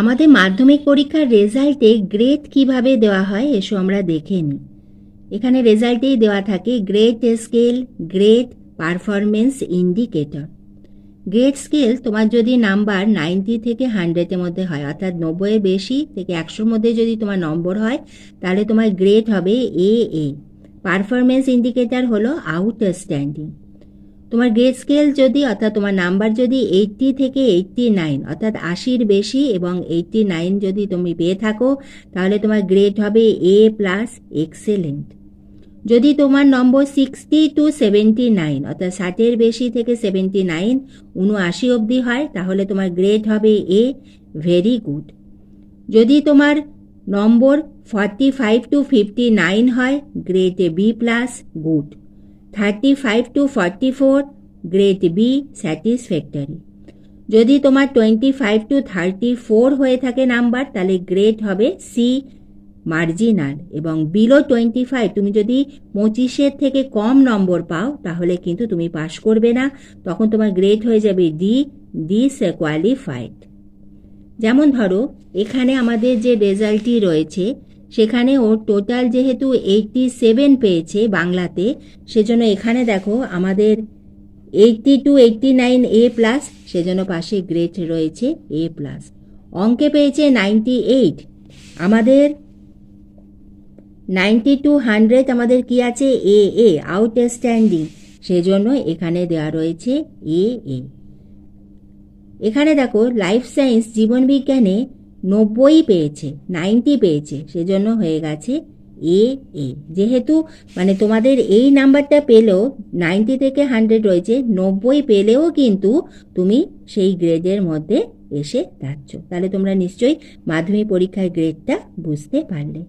আমাদের মাধ্যমিক পরীক্ষার রেজাল্টে গ্রেড কীভাবে দেওয়া হয় এসো আমরা দেখে নিই। এখানে রেজাল্টেই দেওয়া থাকে grade scale grade performance indicator grade scale তোমার যদি নাম্বার নাইনটি থেকে হান্ড্রেডের মধ্যে হয়, অর্থাৎ নব্বইয়ের বেশি থেকে একশোর মধ্যে যদি তোমার নম্বর হয়, তাহলে তোমার গ্রেড হবে এ এ পারফরমেন্স ইন্ডিকেটর হলো আউটস্ট্যান্ডিং তোমার গ্রেড স্কেল যদি, অর্থাৎ তোমার নাম্বার যদি এইটটি থেকে এইটটি নাইন অর্থাৎ আশির বেশি এবং এইটটি নাইন যদি তুমি পেয়ে থাকো, তাহলে তোমার গ্রেড হবে এ প্লাস এক্সেলেন্ট যদি তোমার number sixty two seventy nine অর্থাৎ ষাটের বেশি থেকে সেভেন্টি নাইন উনআশি অবধি হয়, তাহলে তোমার গ্রেড হবে এ ভেরি গুড যদি তোমার নম্বর forty five to fifty nine হয় grade A B plus good thirty two forty four B satisfactory যদি তোমার twenty five to thirty four হয়ে থাকে নাম্বার তাহলে গ্রেড হবে সি মার্জিনাল এবং বিলো টোয়েন্টি ফাইভ তুমি যদি পঁচিশের থেকে কম নম্বর পাও, তাহলে কিন্তু তুমি পাশ করবে না। তখন তোমার গ্রেড হয়ে যাবে ডি ডিসকোয়ালিফাইড যেমন ধরো, এখানে আমাদের যে রেজাল্টটি রয়েছে সেখানে ওর টোটাল যেহেতু এইটটি সেভেন পেয়েছে বাংলাতে, সেজন্য এখানে দেখো আমাদের eighty to eighty nine A plus সেজন্য পাশে গ্রেড রয়েছে এ প্লাস অঙ্কে পেয়েছে নাইনটি এইট আমাদের নাইনটি টু হান্ড্রেড আমাদের কি আছে? এ এ আউটস্ট্যান্ডিং সেজন্য এখানে দেওয়া রয়েছে এ এ এখানে দেখো লাইফ সায়েন্স জীবনবিজ্ঞানে নব্বই পেয়েছে, নাইনটি পেয়েছে, সেজন্য হয়ে গেছে এ এ। যেহেতু মানে তোমাদের এই নাম্বারটা পেলেও নাইনটি থেকে হান্ড্রেড রয়েছে, নব্বই পেলেও কিন্তু তুমি সেই গ্রেডের মধ্যে এসে যাচ্ছ। তাহলে তোমরা নিশ্চয়ই মাধ্যমিক পরীক্ষার গ্রেডটা বুঝতে পারলে।